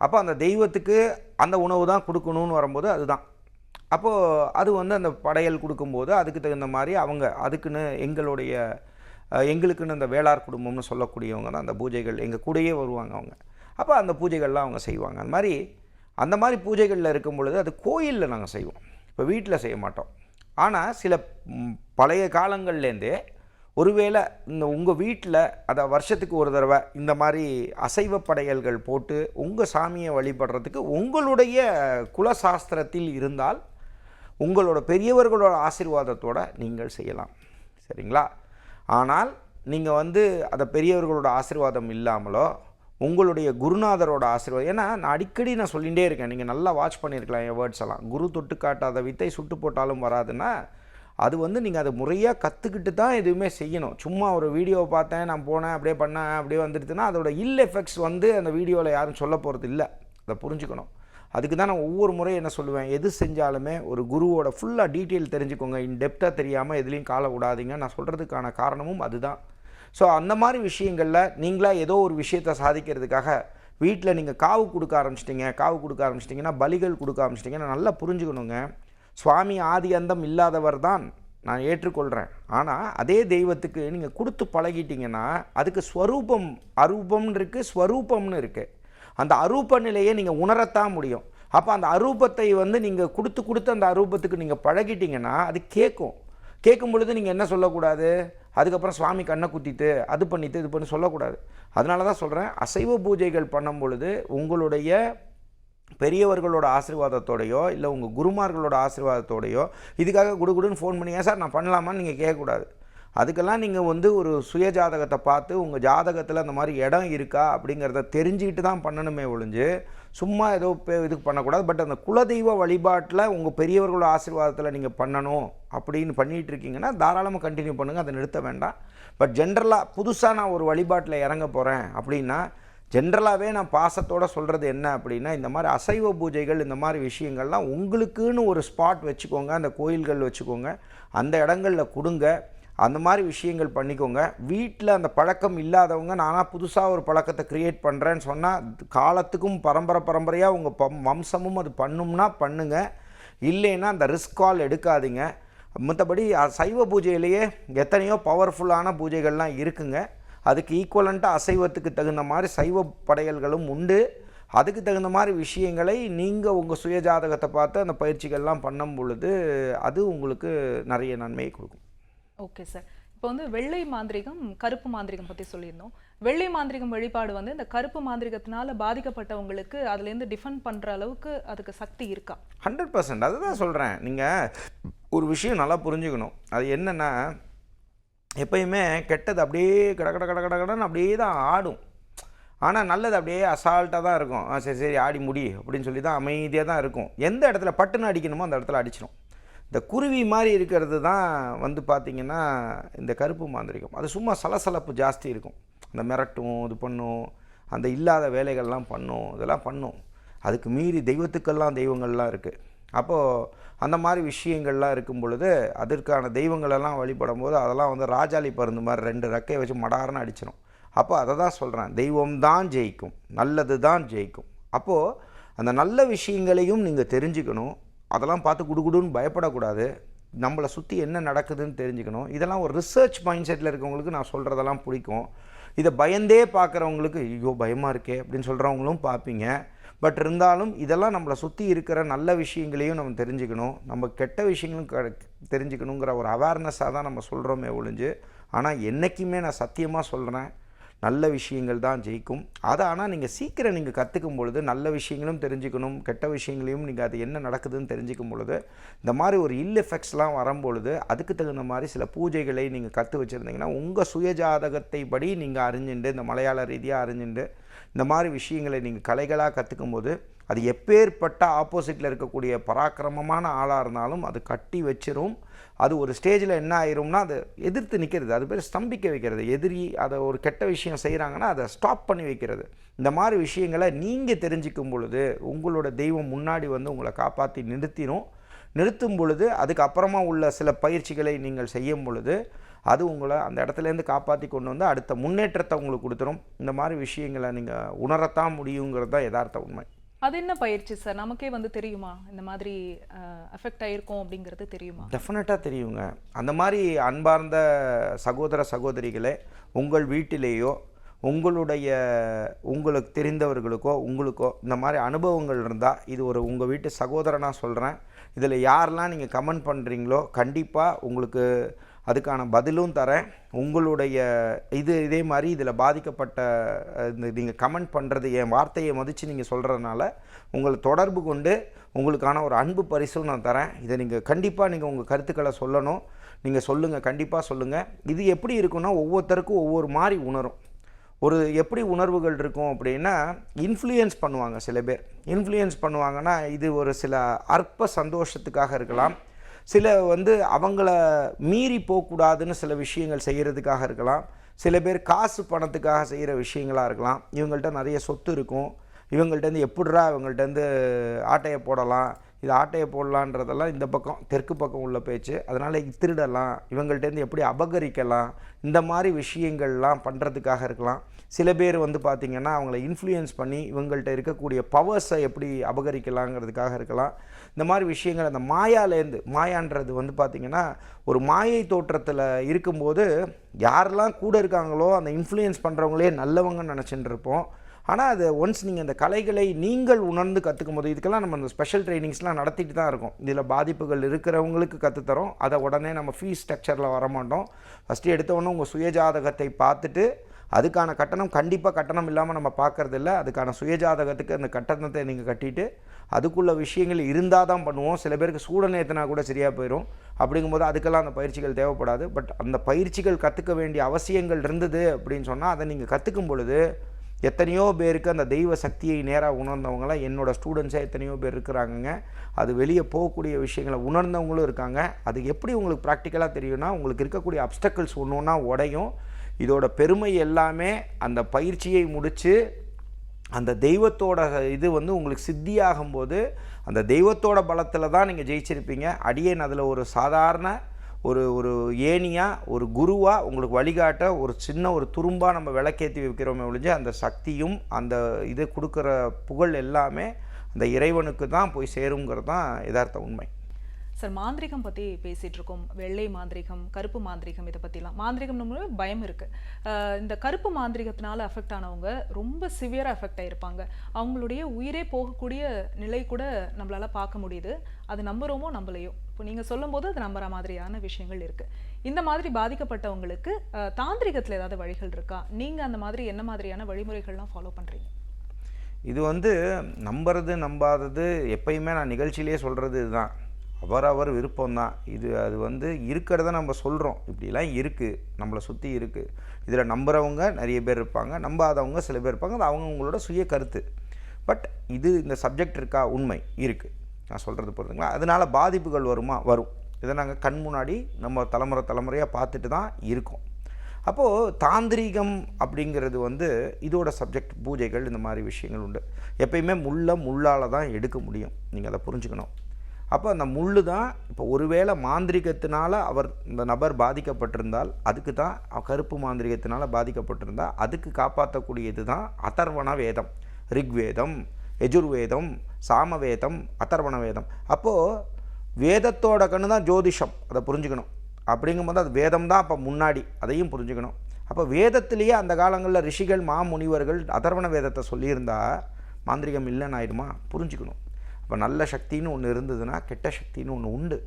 அப்போ அந்த தெய்வத்துக்கு அந்த உணவு தான் கொடுக்கணும்னு வரும்போது அதுதான். அப்போது அது வந்து அந்த படையல் கொடுக்கும்போது அதுக்கு தகுந்த மாதிரி அவங்க அதுக்குன்னு எங்களுடைய எங்களுக்குன்னு அந்த வேளார் குடும்பம்னு சொல்லக்கூடியவங்க தான் அந்த பூஜைகள். எங்கள் கூடயே வருவாங்க அவங்க. அப்போ அந்த பூஜைகள்லாம் அவங்க செய்வாங்க. அந்த மாதிரி அந்த மாதிரி பூஜைகளில் இருக்கும் பொழுது அது கோயிலில் நாங்கள் செய்வோம். இப்போ வீட்டில் செய்ய மாட்டோம். ஆனால் சில பழைய காலங்கள்லேருந்தே ஒருவேளை இந்த உங்கள் வீட்டில் அதை வருஷத்துக்கு ஒரு தடவை இந்த மாதிரி அசைவ படையல்கள் போட்டு உங்கள் சாமியை வழிபடுறதுக்கு உங்களுடைய குலசாஸ்திரத்தில் இருந்தால் உங்களோட பெரியவர்களோட ஆசீர்வாதத்தோட நீங்கள் செய்யலாம். சரிங்களா? ஆனால் நீங்கள் வந்து அதை பெரியவர்களோட ஆசீர்வாதம் இல்லாமலோ உங்களுடைய குருநாதரோட ஆசீர்வாதம் ஏன்னா நான் அடிக்கடி நான் சொல்லிகிட்டே இருக்கேன் நீங்கள் நல்லா வாட்ச் பண்ணியிருக்கலாம் என் வேர்ட்ஸ் எல்லாம். குரு தொட்டு காட்டாத வித்தை சுட்டு போட்டாலும் வராதுன்னா அது வந்து நீங்கள் அதை முறையாக கற்றுக்கிட்டு தான் எதுவுமே செய்யணும். சும்மா ஒரு வீடியோவை பார்த்தேன் நான் போனேன் அப்படியே பண்ணேன் அப்படியே வந்துடுதுன்னா அதோட இல் எஃபெக்ட்ஸ் வந்து அந்த வீடியோவில் யாரும் சொல்ல போகிறது இல்லை. அதை புரிஞ்சுக்கணும். அதுக்கு தான் நான் ஒவ்வொரு முறையும் என்ன சொல்லுவேன் எது செஞ்சாலுமே ஒரு குருவோட ஃபுல்லாக டீட்டெயில் தெரிஞ்சுக்கோங்க. இன் டெப்த்தாக தெரியாமல் எதுலேயும் காலை விடாதீங்க. நான் சொல்கிறதுக்கான காரணமும் அதுதான். ஸோ அந்த மாதிரி விஷயங்களில் நீங்களாக ஏதோ ஒரு விஷயத்தை சாதிக்கிறதுக்காக வீட்டில் நீங்கள் காவு கொடுக்க ஆரம்பிச்சிட்டிங்க காவு கொடுக்க ஆரம்பிச்சிட்டிங்கன்னா பலிகள் கொடுக்க ஆரம்பிச்சிட்டிங்கன்னா நல்லா புரிஞ்சுக்கணுங்க. சுவாமி ஆதி அந்தம் இல்லாதவர் தான் நான் ஏற்றுக்கொள்கிறேன் ஆனால் அதே தெய்வத்துக்கு நீங்கள் கொடுத்து பழகிட்டீங்கன்னா அதுக்கு ஸ்வரூபம் அரூபம்னு இருக்குது ஸ்வரூபம்னு இருக்குது அந்த அரூப நிலையை நீங்கள் உணரத்தான் முடியும். அப்போ அந்த அரூபத்தை வந்து நீங்கள் கொடுத்து கொடுத்து அந்த அரூபத்துக்கு நீங்கள் பழகிட்டீங்கன்னா அது கேட்கும் கேட்கும் பொழுது நீங்கள் என்ன சொல்லக்கூடாது? அதுக்கப்புறம் சுவாமி கண்ணை குத்திட்டு அது பண்ணிட்டு இது பண்ணி சொல்லக்கூடாது. அதனால தான் சொல்கிறேன் அசைவ பூஜைகள் பண்ணும் பொழுது உங்களுடைய பெரியவர்களோட ஆசீர்வாதத்தோடையோ இல்லை உங்கள் குருமார்களோட ஆசீர்வாதத்தோடையோ இதுக்காக குடுகுடுன்னு ஃபோன் பண்ணி ஏன் சார் நான் பண்ணலாமான்னு நீங்கள் கேட்கக்கூடாது. அதுக்கெல்லாம் நீங்கள் வந்து ஒரு சுய ஜாதகத்தை பார்த்து உங்கள் ஜாதகத்தில் அந்த மாதிரி இடம் இருக்கா? அப்படிங்கிறத தெரிஞ்சுக்கிட்டு தான் பண்ணணுமே ஒழிஞ்சு சும்மா ஏதோ இதுக்கு பண்ணக்கூடாது. பட் அந்த குலதெய்வ வழிபாட்டில் உங்கள் பெரியவர்களோட ஆசீர்வாதத்தில் நீங்கள் பண்ணணும் அப்படின்னு பண்ணிகிட்டு இருக்கீங்கன்னா தாராளமாக கண்டினியூ பண்ணுங்கள் அதை நிறுத்த வேண்டாம். பட் ஜென்ரலாக புதுசாக நான் ஒரு வழிபாட்டில் இறங்க போகிறேன் அப்படின்னா ஜென்ரலாகவே நான் பாசத்தோடு சொல்கிறது என்ன அப்படின்னா இந்த மாதிரி அசைவ பூஜைகள் இந்த மாதிரி விஷயங்கள்லாம் உங்களுக்குன்னு ஒரு ஸ்பாட் வச்சுக்கோங்க. அந்த கோயில்கள் வச்சுக்கோங்க. அந்த இடங்களில் கொடுங்க. அந்த மாதிரி விஷயங்கள் பண்ணிக்கோங்க. வீட்டில் அந்த பழக்கம் இல்லாதவங்க நானாக புதுசாக ஒரு பழக்கத்தை க்ரியேட் பண்ணுறேன்னு சொன்னால் காலத்துக்கும் பரம்பரை பரம்பரையாக உங்கள் பம் வம்சமும் அது பண்ணும்னா பண்ணுங்க. இல்லைன்னா அந்த ரிஸ்க் கால் எடுக்காதீங்க. மற்றபடி சைவ பூஜையிலேயே எத்தனையோ பவர்ஃபுல்லான பூஜைகள்லாம் இருக்குங்க. அதுக்கு ஈக்குவலண்ட்டாக அசைவத்துக்கு தகுந்த மாதிரி சைவ படையல்களும் உண்டு. அதுக்கு தகுந்த மாதிரி விஷயங்களை நீங்கள் உங்கள் சுயஜாதகத்தை பார்த்து அந்த பயிற்சிகள்லாம் பண்ணும் பொழுது அது உங்களுக்கு நிறைய நன்மையை கொடுக்கும். ஓகே சார் இப்போ வந்து வெள்ளை மாந்திரிகம் கருப்பு மாந்திரிகம் பத்தி சொல்லியிருந்தோம். வெள்ளை மாந்திரிகம் வழிபாடு வந்து இந்த கருப்பு மாந்திரிகத்தினால பாதிக்கப்பட்டவங்களுக்கு அதுல இருந்து டிஃபெண்ட் பண்ற அளவுக்கு அதுக்கு சக்தி இருக்கா? ஹண்ட்ரட் பர்சன்ட் அதுதான் சொல்கிறேன் நீங்கள் ஒரு விஷயம் நல்லா புரிஞ்சுக்கணும். அது என்னென்னா எப்பயுமே கெட்டது அப்படியே கட கட கட கட கடன்னு அப்படியே தான் ஆடும். ஆனால் நல்லது அப்படியே அசால்ட்டாக தான் இருக்கும். சரி சரி ஆடி முடி அப்படின்னு சொல்லி தான் அமைதியாக தான் இருக்கும். எந்த இடத்துல பட்டுன்னு அடிக்கணுமோ அந்த இடத்துல அடிச்சிடும் இந்த குருவி மாதிரி இருக்கிறது தான் வந்து பார்த்திங்கன்னா இந்த கருப்பு மாந்திரிகம். அது சும்மா சலசலப்பு ஜாஸ்தி இருக்கும். அந்த மிரட்டும் இது பண்ணும் அந்த இல்லாத வேலைகள்லாம் பண்ணும் இதெல்லாம் பண்ணும். அதுக்கு மீறி தெய்வத்துக்கெல்லாம் தெய்வங்கள்லாம் இருக்குது அப்போது அந்த மாதிரி விஷயங்கள்லாம் இருக்கும் பொழுது அதற்கான தெய்வங்களெல்லாம் வழிபடும் போது அதெல்லாம் வந்து ராஜாளி பருந்து மாதிரி ரெண்டு ரெக்கையை வச்சு மடாரன்னு அடிச்சிடும் அப்போ அதை தான் சொல்கிறேன் தெய்வம் தான் ஜெயிக்கும் நல்லது தான் ஜெயிக்கும். அப்போது அந்த நல்ல விஷயங்களையும் நீங்கள் தெரிஞ்சுக்கணும். அதெல்லாம் பார்த்து குடுகுடுன்னு பயப்படக்கூடாது. நம்மளை சுற்றி என்ன நடக்குதுன்னு தெரிஞ்சுக்கணும். இதெல்லாம் ஒரு ரிசர்ச் மைண்ட் செட்டில் இருக்கவங்களுக்கு நான் சொல்கிறதெல்லாம் பிடிக்கும். இதை பயந்தே பார்க்குறவங்களுக்கு ஐயோ பயமாக இருக்கே அப்படின்னு சொல்கிறவங்களும் பார்ப்பீங்க. பட் இருந்தாலும் இதெல்லாம் நம்மளை சுற்றி இருக்கிற நல்ல விஷயங்களையும் நம்ம தெரிஞ்சுக்கணும். நம்ம கெட்ட விஷயங்களும் க தெரிஞ்சுக்கணுங்கிற ஒரு அவேர்னஸாக தான் நம்ம சொல்கிறோமே ஒழிஞ்சு ஆனால் என்றைக்குமே நான் சத்தியமாக சொல்கிறேன் நல்ல விஷயங்கள் தான் ஜெயிக்கும். அதை ஆனால் நீங்கள் சீக்கிரம் நீங்கள் கற்றுக்கும் பொழுது நல்ல விஷயங்களும் தெரிஞ்சுக்கணும் கெட்ட விஷயங்களையும் நீங்கள் அது என்ன நடக்குதுன்னு தெரிஞ்சுக்கும் பொழுது இந்த மாதிரி ஒரு இல் எஃபெக்ட்ஸ்லாம் வரும்பொழுது அதுக்கு தகுந்த மாதிரி சில பூஜைகளை நீங்கள் கற்று வச்சுருந்தீங்கன்னா உங்கள் சுயஜாதகத்தை படி நீங்கள் அறிஞ்சுண்டு இந்த மலையாள ரீதியாக அறிஞ்சுண்டு இந்த மாதிரி விஷயங்களை நீங்கள் கலைகளாக கற்றுக்கும் போது அது எப்பேற்பட்ட ஆப்போசிட்டில் இருக்கக்கூடிய பராக்கிரமமான ஆளாக இருந்தாலும் அது கட்டி வச்சிரும். அது ஒரு ஸ்டேஜில் என்ன ஆயிரும்னா அது எதிர்த்து நிற்கிறது அது பேர் ஸ்தம்பிக்க வைக்கிறது. எதிரி அதை ஒரு கெட்ட விஷயம் செய்கிறாங்கன்னா அதை ஸ்டாப் பண்ணி வைக்கிறது. இந்த மாதிரி விஷயங்களை நீங்கள் தெரிஞ்சுக்கும் பொழுது உங்களோட தெய்வம் முன்னாடி வந்து உங்களை காப்பாற்றி நிறுத்திடும் நிறுத்தும் பொழுது அதுக்கப்புறமா உள்ள சில பயிற்சிகளை நீங்கள் செய்யும் பொழுது அது உங்களை அந்த இடத்துலேருந்து காப்பாற்றி கொண்டு வந்து அடுத்த முன்னேற்றத்தை உங்களுக்கு கொடுத்துரும். இந்த மாதிரி விஷயங்களை நீங்கள் உணரத்தான் முடியுங்கிறது தான் யதார்த்த உண்மை. அது என்ன பயிற்சி சார்? நமக்கே வந்து தெரியுமா? இந்த மாதிரி அஃபெக்ட் ஆயிருக்கும் அப்படிங்கிறது தெரியுமா? டெஃபினட்டாக தெரியுங்க. அந்த மாதிரி அன்பார்ந்த சகோதர சகோதரிகளே உங்கள் வீட்டிலேயோ உங்களுடைய உங்களுக்கு தெரிந்தவர்களுக்கோ உங்களுக்கோ இந்த மாதிரி அனுபவங்கள் இருந்தால் இது ஒரு உங்கள் வீட்டு சகோதரனாக சொல்கிறேன் இதில் யாரெல்லாம் நீங்கள் கமெண்ட் பண்ணுறீங்களோ கண்டிப்பாக உங்களுக்கு அதுக்கான பதிலும் தரேன். உங்களுடைய இது இதே மாதிரி இதில் பாதிக்கப்பட்ட இந்த நீங்கள் கமெண்ட் பண்ணுறது என் வார்த்தையை மதித்து நீங்கள் சொல்கிறதுனால உங்களை தொடர்பு கொண்டு உங்களுக்கான ஒரு அன்பு பரிசும் நான் தரேன். இதை நீங்கள் கண்டிப்பாக நீங்கள் உங்கள் கருத்துக்களை சொல்லணும். நீங்கள் சொல்லுங்கள் கண்டிப்பாக சொல்லுங்கள் இது எப்படி இருக்குன்னா ஒவ்வொருத்தருக்கும் ஒவ்வொரு மாதிரி உணரும். ஒரு எப்படி உணர்வுகள் இருக்கும் அப்படின்னா இன்ஃப்ளூயன்ஸ் பண்ணுவாங்க சில பேர். இன்ஃப்ளூயன்ஸ் பண்ணுவாங்கன்னா இது ஒரு சில அற்ப சந்தோஷத்துக்காக இருக்கலாம். சில வந்து அவங்கள மீறி போகக்கூடாதுன்னு சில விஷயங்கள் செய்கிறதுக்காக இருக்கலாம். சில பேர் காசு பணத்துக்காக செய்கிற விஷயங்களாக இருக்கலாம். இவங்கள்ட்ட நிறைய சொத்து இருக்கும். இவங்கள்ட்டேருந்து எப்படிரா இவங்கள்ட்டேருந்து ஆட்டையை போடலாம்? இது ஆட்டையை போடலான்றதெல்லாம் இந்த பக்கம் தெற்கு பக்கம் உள்ள பேச்சு. அதனால் திருடலாம் இவங்கள்ட்டேருந்து எப்படி அபகரிக்கலாம் இந்த மாதிரி விஷயங்கள்லாம் பண்ணுறதுக்காக இருக்கலாம். சில பேர் வந்து பார்த்திங்கன்னா அவங்கள இன்ஃப்ளூயன்ஸ் பண்ணி இவங்கள்ட்ட இருக்கக்கூடிய பவர்ஸை எப்படி அபகரிக்கலாங்கிறதுக்காக இருக்கலாம். இந்த மாதிரி விஷயங்கள் அந்த மாயாலேருந்து மாயான்றது வந்து பார்த்திங்கன்னா ஒரு மாயை தோற்றத்தில் இருக்கும்போது யாரெல்லாம் கூட இருக்காங்களோ அந்த இன்ஃப்ளூயன்ஸ் பண்ணுறவங்களே நல்லவங்கன்னு நினச்சிட்டு இருப்போம் ஆனால் அது ஒன்ஸ் நீங்கள் அந்த கலைகளை நீங்கள் உணர்ந்து கற்றுக்கும் போது இதுக்கெல்லாம் நம்ம அந்த ஸ்பெஷல் ட்ரைனிங்ஸ்லாம் நடத்திட்டு தான் இருக்கும். இதில் பாதிப்புகள் இருக்கிறவங்களுக்கு கற்றுத்தரோம் அதை உடனே நம்ம ஃபீஸ் ஸ்ட்ரக்சரில் வரமாட்டோம் ஃபஸ்ட்டு எடுத்தவொடனே உங்கள் சுயஜாதகத்தை பார்த்துட்டு அதுக்கான கட்டணம் கண்டிப்பாக கட்டணம் இல்லாமல் நம்ம பார்க்குறது இல்லை. அதுக்கான சுயஜாதகத்துக்கு அந்த கட்டணத்தை நீங்கள் கட்டிட்டு அதுக்குள்ள விஷயங்கள் இருந்தால் தான் பண்ணுவோம். சில பேருக்கு சூடநேத்தனா கூட சரியாக போயிடும் அப்படிங்கும்போது அதுக்கெல்லாம் அந்த பயிற்சிகள் தேவைப்படாது. பட் அந்த பயிற்சிகள் கற்றுக்க வேண்டிய அவசியங்கள் இருந்தது அப்படின்னு சொன்னால் அதை நீங்கள் கற்றுக்கும் பொழுது எத்தனையோ பேருக்கு அந்த தெய்வ சக்தியை நேராக உணர்ந்தவங்களாம் என்னோட ஸ்டூடெண்ட்ஸாக எத்தனையோ பேர் இருக்கிறாங்கங்க. அது வெளியே போகக்கூடிய விஷயங்களை உணர்ந்தவங்களும் இருக்காங்க. அது எப்படி உங்களுக்கு ப்ராக்டிக்கலாக தெரியும்னா உங்களுக்கு இருக்கக்கூடிய அப்டக்கிள்ஸ் ஒன்று ஒன்றா உடையும். இதோட பெருமை எல்லாமே அந்த பயிற்சியை முடித்து அந்த தெய்வத்தோட இது வந்து உங்களுக்கு சித்தியாகும்போது அந்த தெய்வத்தோட பலத்தில் தான் நீங்கள் ஜெயிச்சிருப்பீங்க. அடியேன் அதில் ஒரு சாதாரண ஒரு ஒரு ஏணியாக ஒரு குருவாக உங்களுக்கு வழிகாட்ட ஒரு சின்ன ஒரு துரும்பாக நம்ம விளக்கேற்றி வைக்கிறோமே ஒழிஞ்சு அந்த சக்தியும் அந்த இது கொடுக்குற புகழ் எல்லாமே அந்த இறைவனுக்கு தான் போய் சேருங்கிறது தான் யதார்த்த உண்மை. சார் மாந்திரிகம் பற்றி பேசிகிட்டு இருக்கோம் வெள்ளை மாந்திரிகம் கருப்பு மாந்திரிகம் இதை பத்திலாம். மாந்திரிகம்னு பயம் இருக்குது இந்த கருப்பு மாந்திரிகத்தினால அஃபெக்ட் ஆனவங்க ரொம்ப சிவியராக அஃபெக்ட் ஆகிருப்பாங்க அவங்களுடைய உயிரே போகக்கூடிய நிலை கூட நம்மளால் பார்க்க முடியுது. அது நம்புகிறோமோ நம்பலையோ. இப்போ நீங்கள் சொல்லும்போது அது நம்புற மாதிரியான விஷயங்கள் இருக்குது இந்த மாதிரி பாதிக்கப்பட்டவங்களுக்கு தாந்திரிகத்தில் ஏதாவது வழிகள் இருக்கா? நீங்கள் அந்த மாதிரி என்ன மாதிரியான வழிமுறைகள்லாம் ஃபாலோ பண்ணுறீங்க இது வந்து நம்புறது நம்பாதது எப்பயுமே நான் நிகழ்ச்சியிலே சொல்கிறது இதுதான். அவரவர் விருப்பம்தான். இது அது வந்து இருக்கிறத நம்ம சொல்கிறோம் இப்படிலாம் இருக்குது நம்மளை சுற்றி இருக்குது இதில் நம்புறவங்க நிறைய பேர் இருப்பாங்க. நம்பாதவங்க சில பேர் இருப்பாங்க. அது அவங்கவுங்களோட சுய கருத்து. பட் இது இந்த சப்ஜெக்ட் இருக்கா? உண்மை. இருக்குது நான் சொல்கிறது பொறுத்துங்களா அதனால் பாதிப்புகள் வருமா? வரும். இதை நாங்கள் கண் முன்னாடி நம்ம தலைமுறை தலைமுறையாக பார்த்துட்டு தான் இருக்கோம். அப்போது தாந்திரீகம் அப்படிங்கிறது வந்து இதோட சப்ஜெக்ட் பூஜைகள் இந்த மாதிரி விஷயங்கள் உண்டு. எப்பயுமே முள்ள முள்ளால் தான் எடுக்க முடியும். நீங்கள் அதை புரிஞ்சுக்கணும். அப்போ அந்த முள்ளு தான் இப்போ ஒருவேளை மாந்திரிகத்தினால் அவர் இந்த நபர் பாதிக்கப்பட்டிருந்தால் அதுக்கு தான் கருப்பு மாந்திரிகத்தினால் பாதிக்கப்பட்டிருந்தால் அதுக்கு காப்பாற்றக்கூடியது தான் அதர்வண வேதம். ரிக்வேதம் எஜுர்வேதம் சாமவேதம் அதர்வண வேதம். அப்போது வேதத்தோட கண்ணு தான் ஜோதிஷம் அதை புரிஞ்சுக்கணும். அப்படிங்கும்போது அது வேதம் தான் அப்போ முன்னாடி அதையும் புரிஞ்சுக்கணும். அப்போ வேதத்திலேயே அந்த காலங்களில் ரிஷிகள் மாமுனிவர்கள் அதர்வண வேதத்தை சொல்லியிருந்தா மாந்திரிகம் இல்லைன்னு ஆயிடுமா? புரிஞ்சுக்கணும். இப்போ நல்ல சக்தின்னு ஒன்று இருந்ததுன்னா கெட்ட சக்தின்னு ஒன்று உண்டு.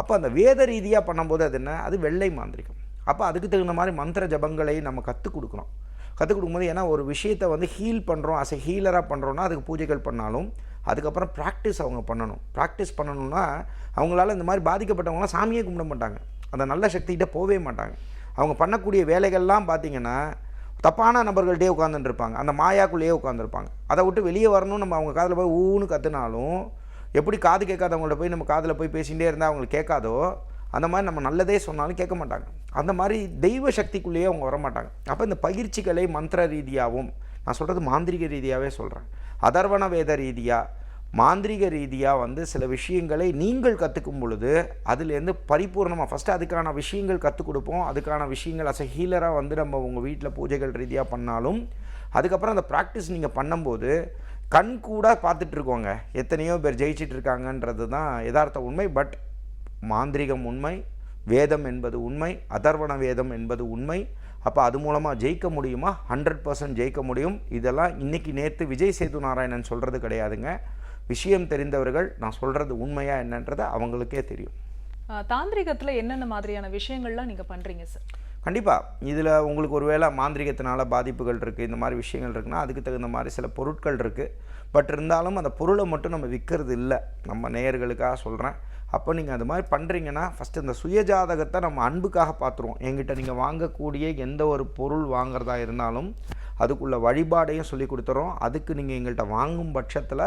அப்போ அந்த வேத ரீதியாக பண்ணும்போது அது என்ன? அது வெள்ளை மாந்திரிகம். அப்போ அதுக்கு தகுந்த மாதிரி மந்திர ஜபங்களை நம்ம கற்றுக் கொடுக்குறோம் கற்றுக் கொடுக்கும்போது ஏன்னா ஒரு விஷயத்தை வந்து ஹீல் பண்ணுறோம் அஸ் எ ஹீலராக பண்ணுறோன்னா அதுக்கு பூஜைகள் பண்ணாலும் அதுக்கப்புறம் ப்ராக்டிஸ் அவங்க பண்ணணும். ப்ராக்டிஸ் பண்ணணும்னா அவங்களால இந்த மாதிரி பாதிக்கப்பட்டவங்களாம் சாமியே கும்பிட மாட்டாங்க. அந்த நல்ல சக்திகிட்ட போகவே மாட்டாங்க. அவங்க பண்ணக்கூடிய வேலைகள்லாம் பார்த்திங்கன்னா தப்பான நபர்கள்ட்டே உட்காந்துருப்பாங்க அந்த மாயாக்குள்ளேயே உட்காந்துருப்பாங்க அதை விட்டு வெளியே வரணும் நம்ம அவங்க காதில் போய் ஊன்னு கற்றுனாலும் எப்படி காது கேட்காதவங்கள்ட்ட போய் நம்ம காதில் போய் பேசிகிட்டே இருந்தால் அவங்களுக்கு கேட்காதோ அந்த மாதிரி நம்ம நல்லதே சொன்னாலும் கேட்க மாட்டாங்க. அந்த மாதிரி தெய்வ சக்திக்குள்ளேயே அவங்க வர மாட்டாங்க அப்போ இந்த பயிற்சிகளை மந்திர ரீதியாகவும் நான் சொல்கிறது மாந்திரிக ரீதியாகவே சொல்கிறேன். அதர்வண வேத ரீதியாக மாந்திரிக ரீதியாக வந்து சில விஷயங்களை நீங்கள் கற்றுக்கும் பொழுது அதுலேருந்து பரிபூர்ணமாக ஃபஸ்ட்டு அதுக்கான விஷயங்கள் கற்றுக் கொடுப்போம். அதுக்கான விஷயங்கள் அஸ் ஹீலராக வந்து நம்ம உங்கள் வீட்டில் பூஜைகள் ரீதியாக பண்ணாலும் அதுக்கப்புறம் அந்த ப்ராக்டிஸ் நீங்கள் பண்ணும்போது கண் கூட பார்த்துட்ருக்கோங்க எத்தனையோ பேர் ஜெயிச்சிட்டு இருக்காங்கன்றது தான் யதார்த்த உண்மை. பட் மாந்திரிகம் உண்மை வேதம் என்பது உண்மை அதர்வண வேதம் என்பது உண்மை. அப்போ அது மூலமாக ஜெயிக்க முடியுமா? ஹண்ட்ரட் பர்சன்ட் ஜெயிக்க முடியும். இதெல்லாம் இன்றைக்கி நேற்று விஜய் சேது நாராயணன் சொல்கிறது கிடையாதுங்க. விஷயம் தெரிந்தவர்கள் நான் சொல்கிறது உண்மையா என்னன்றது அவங்களுக்கே தெரியும். தாந்திரிகத்துல என்னென்ன மாதிரியான விஷயங்கள்லாம் நீங்க பண்றீங்க சார்? கண்டிப்பாக இதில் உங்களுக்கு ஒரு வேளை மாந்திரிகத்தினால பாதிப்புகள் இருக்குது இந்த மாதிரி விஷயங்கள் இருக்குன்னா அதுக்கு தகுந்த மாதிரி சில பொருட்கள் இருக்குது பட் இருந்தாலும் அந்த பொருளை மட்டும் நம்ம விற்கிறது இல்லை. நம்ம நேயர்களுக்காக சொல்கிறேன் அப்போ நீங்கள் அது மாதிரி பண்ணுறீங்கன்னா ஃபஸ்ட்டு இந்த சுயஜாதகத்தை நம்ம அன்புக்காக பார்த்துருவோம். எங்கிட்ட நீங்கள் வாங்கக்கூடிய எந்த ஒரு பொருள் வாங்குறதா இருந்தாலும் அதுக்குள்ள வழிபாடையும் சொல்லி கொடுத்துறோம். அதுக்கு நீங்கள் எங்கள்கிட்ட வாங்கும் பட்சத்தில்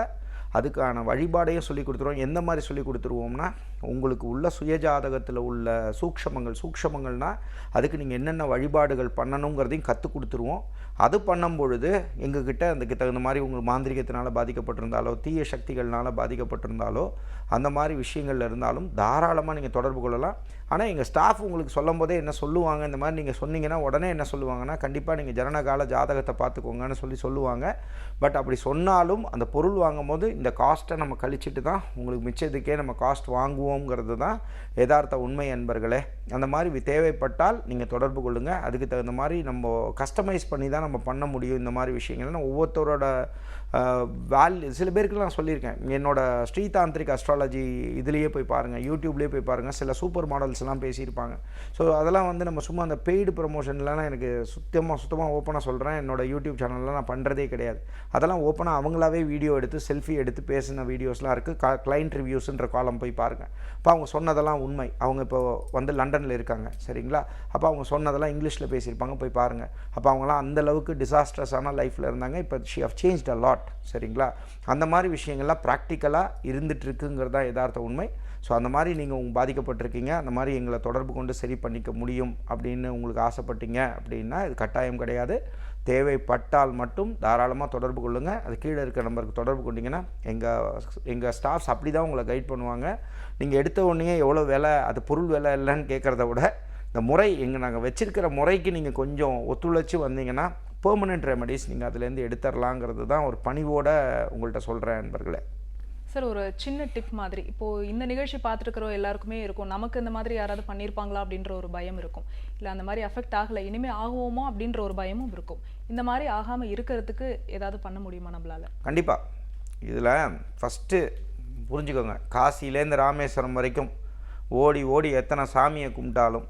அதுக்கான வழிபாடையும் சொல்லி கொடுத்துருவோம். எந்த மாதிரி சொல்லி கொடுத்துருவோம்னா உங்களுக்கு உள்ள சுயஜாதகத்தில் உள்ள சூக்ஷமங்கள் சூக்ஷமங்கள்னால் அதுக்கு நீங்கள் என்னென்ன வழிபாடுகள் பண்ணணுங்கிறதையும் கற்றுக் கொடுத்துருவோம். அது பண்ணும் பொழுது எங்ககிட்ட அதுக்கு தகுந்த மாதிரி உங்களுக்கு மாந்திரிகத்தினால் பாதிக்கப்பட்டிருந்தாலோ தீய சக்திகள்னால் பாதிக்கப்பட்டிருந்தாலோ அந்த மாதிரி விஷயங்கள்ல இருந்தாலும் தாராளமாக நீங்கள் தொடர்பு கொள்ளலாம். ஆனால் எங்கள் ஸ்டாஃப் உங்களுக்கு சொல்லும் போதே என்ன சொல்லுவாங்க இந்த மாதிரி நீங்கள் சொன்னீங்கன்னா உடனே என்ன சொல்லுவாங்கன்னா கண்டிப்பாக நீங்கள் ஜனனகால ஜாதகத்தை பார்த்துக்கோங்கன்னு சொல்லி சொல்லுவாங்க. பட் அப்படி சொன்னாலும் அந்த பொருள் வாங்கும் போது இந்த காஸ்ட்டை நம்ம கழிச்சிட்டு தான் உங்களுக்கு மிச்சத்துக்கே நம்ம காஸ்ட் வாங்குவோம். வாங்குவோங்கிறது தான் யதார்த்த உண்மை என்பர்களே. அந்த மாதிரி தேவைப்பட்டால் நீங்கள் தொடர்பு கொள்ளுங்கள் அதுக்கு தகுந்த மாதிரி நம்ம கஸ்டமைஸ் பண்ணி தான் நம்ம பண்ண முடியும் இந்த மாதிரி விஷயங்கள். ஏன்னா ஒவ்வொருத்தரோட வேல்யூ சில பேருக்கு நான் சொல்லியிருக்கேன். என்னோடய ஸ்ரீதாந்திரிக் அஸ்ட்ராலஜி இதுலேயே போய் பாருங்கள் யூடியூப்லேயே போய் பாருங்கள் சில சூப்பர் மாடல்ஸ்லாம் பேசியிருப்பாங்க. ஸோ அதெல்லாம் வந்து நம்ம சும்மா அந்த பெய்டு ப்ரமோஷன்லாம் எனக்கு சுத்தமாக சுத்தமாக ஓப்பனாக சொல்கிறேன் என்னோடய யூடியூப் சேனல்லாம் நான் பண்ணுறதே கிடையாது. அதெல்லாம் ஓப்பனாக அவங்களாவே வீடியோ எடுத்து செல்ஃபி எடுத்து பேசின வீடியோஸ்லாம் இருக்குது க கிளைண்ட் ரிவ்யூஸுன்ற காலம் போய் பாருங்கள் இப்போ அவங்க சொன்னதெல்லாம் உண்மை. அவங்க இப்போ வந்து லண்டனில் இருக்காங்க சரிங்களா? அப்போ அவங்க சொன்னதெல்லாம் இங்கிலீஷில் பேசியிருப்பாங்க போய் பாருங்கள் அப்போ அவங்களாம் அந்த அளவுக்கு டிசாஸ்ட்ரஸான லைஃப்பில் இருந்தாங்க. இப்போ she have change a lot சரிங்களா? அந்த மாதிரி விஷயங்கள்லாம் ப்ராக்டிக்கலாக இருந்துட்டு இருக்குங்கிறது தான் யதார்த்த உண்மை. ஸோ அந்த மாதிரி நீங்கள் உங்கள் பாதிக்கப்பட்டிருக்கீங்க. அந்த மாதிரி எங்களை தொடர்பு கொண்டு சரி பண்ணிக்க முடியும் அப்படின்னு உங்களுக்கு ஆசைப்பட்டீங்க அப்படின்னா இது கட்டாயம் கிடையாது. தேவைப்பட்டால் மட்டும் தாராளமாக தொடர்பு கொள்ளுங்கள் அது கீழே இருக்கிற நம்பருக்கு தொடர்பு கொண்டீங்கன்னா எங்கள் எங்கள் ஸ்டாஃப்ஸ் அப்படி தான் உங்களை கைட் பண்ணுவாங்க. நீங்கள் எடுத்த உடனே எவ்வளோ விலை அது பொருள் விலை இல்லைன்னு கேட்குறத விட இந்த முறை எங்கள் நாங்கள் வச்சுருக்கிற முறைக்கு நீங்கள் கொஞ்சம் ஒத்துழைச்சி வந்தீங்கன்னா பெர்மனெண்ட் ரெமடிஸ் நீங்கள் அதுலேருந்து எடுத்துடலாங்கிறது தான் ஒரு பணிவோட உங்கள்கிட்ட சொல்கிறேன் நண்பர்களே. சார் ஒரு சின்ன டிப் மாதிரி. இப்போ இந்த நிகழ்ச்சி பார்த்துருக்கிற எல்லாருக்குமே இருக்கும். நமக்கு இந்த மாதிரி யாராவது பண்ணியிருப்பாங்களா அப்படின்ற ஒரு பயம் இருக்கும். இல்லை அந்த மாதிரி அஃபெக்ட் ஆகலை இனிமே ஆகுவோமோ அப்படின்ற ஒரு பயமும் இருக்கும். இந்த மாதிரி ஆகாம இருக்கிறதுக்கு ஏதாவது பண்ண முடியுமா நம்மளால? கண்டிப்பாக இதில் ஃபஸ்ட்டு புரிஞ்சுக்கோங்க. காசிலேருந்து ராமேஸ்வரம் வரைக்கும் ஓடி ஓடி எத்தனை சாமியை கும்பிட்டாலும்